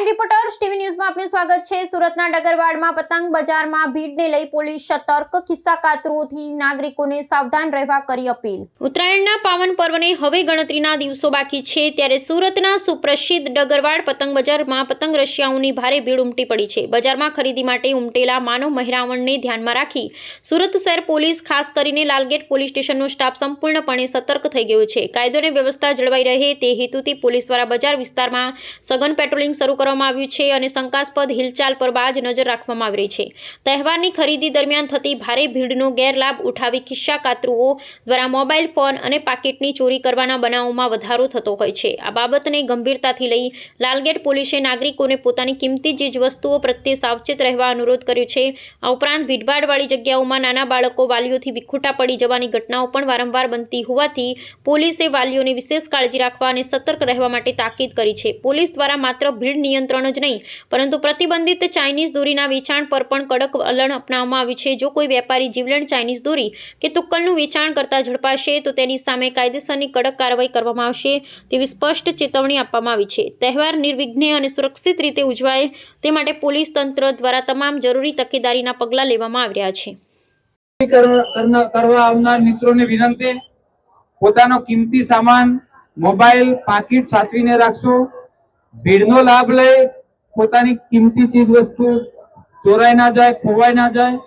Reporters TV ન્યૂઝમાં આપનું સ્વાગત છે. સુરતના ડગરવાડમાં પતંગ બજારમાં ભીડને લઈ પોલીસ સતર્ક. ખિસ્સા કાતરોથી નાગરિકોને સાવધાન રહેવા કરી અપીલ. ઉત્તરાયણના પાવન પર્વને હવે ગણતરીના દિવસો બાકી છે, ત્યારે સુરતના સુપ્રસિદ્ધ ડગરવાડ પતંગ બજારમાં પતંગ રશિયાઓની ભારે ભીડ ઉમટી પડી છે. બજારમાં ખરીદી માટે ઉમટેલા માનવ મહેરામણને ધ્યાનમાં રાખી સુરત શહેર પોલીસ, ખાસ કરીને લાલગેટ પોલીસ સ્ટેશનનો સ્ટાફ સંપૂર્ણપણે સતર્ક થઈ ગયો છે. કાયદો અને વ્યવસ્થા જળવાઈ રહે તે હેતુથી પોલીસ દ્વારા બજાર વિસ્તારમાં સઘન પેટ્રોલિંગ શરૂ કરવામાં આવ્યું છે અને શંકાસ્પદ હિલચાલ પર બાજ નજર રાખવામાં આવી રહી છે. તહેવારની ખરીદી દરમિયાન થતી ભારે ભીડનો ગેરલાભ ઉઠાવી ખિસ્સા કાતરુઓ દ્વારા મોબાઈલ ફોન અને પાકીટની ચોરી કરવાના બનાવોમાં વધારો થતો હોય છે. આ બાબતને ગંભીરતાથી લઈ લાલગેટ પોલીસે નાગરિકોને પોતાની કિંમતી ચીજ વસ્તુઓ પ્રત્યે સાવચેત રહેવા અનુરોધ કર્યો છે. આ ઉપરાંત ભીડભાડવાળી જગ્યાઓમાં નાના બાળકો વાલીઓથી વિખૂટા પડી જવાની ઘટનાઓ પણ વારંવાર બનતી હોવાથી પોલીસે વાલીઓને વિશેષ કાળજી રાખવા અને સતર્ક રહેવા માટે તાકીદ કરી છે. પોલીસ દ્વારા માત્ર ભીડ નિયંત્રણ જ નહીં. પરંતુ પ્રતિબંધિત ચાઇનીઝ દોરીના વેચાણ પર પણ કડક વલણ અપનાવવામાં આવ્યું છે. જો કોઈ વેપારી જીવલેણ ચાઇનીઝ દોરી કે તુક્કલનું વેચાણ કરતા ઝડપાશે, તો તેની સામે કાયદેસરની કડક કાર્યવાહી કરવામાં આવશે તેવી સ્પષ્ટ ચેતવણી આપવામાં આવી છે. તહેવાર નિર્વિઘ્ને અને સુરક્ષિત રીતે ઉજવાય તે માટે પોલીસ તંત્ર દ્વારા તમામ જરૂરી તકેદારીના પગલાં લેવામાં આવી રહ્યા છે. કરવા આવનાર મિત્રોને વિનંતી, પોતાનો કિંમતી સામાન, મોબાઈલ, પાકીટ સાચવીને રાખશો. ભીડનો લાભ લઈ પોતાની કિંમતી ચીજ વસ્તુ ચોરાઈ ના જાય, ખોવાઈ ના જાય,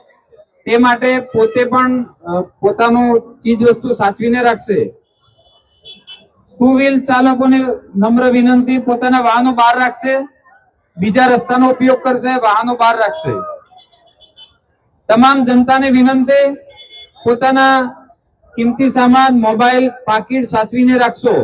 તે માટે પોતે પણ પોતાનું ચીજ વસ્તુ સાચવીને રાખશે. ટુ વ્હીલ ચાલકોને નમ્ર વિનંતી, પોતાના વાહનો બહાર રાખશે, બીજા રસ્તાનો ઉપયોગ કરશે, વાહનો બહાર રાખશે. તમામ જનતાને વિનંતી, પોતાના કિંમતી સામાન, મોબાઈલ, પાકીટ સાચવીને રાખશો.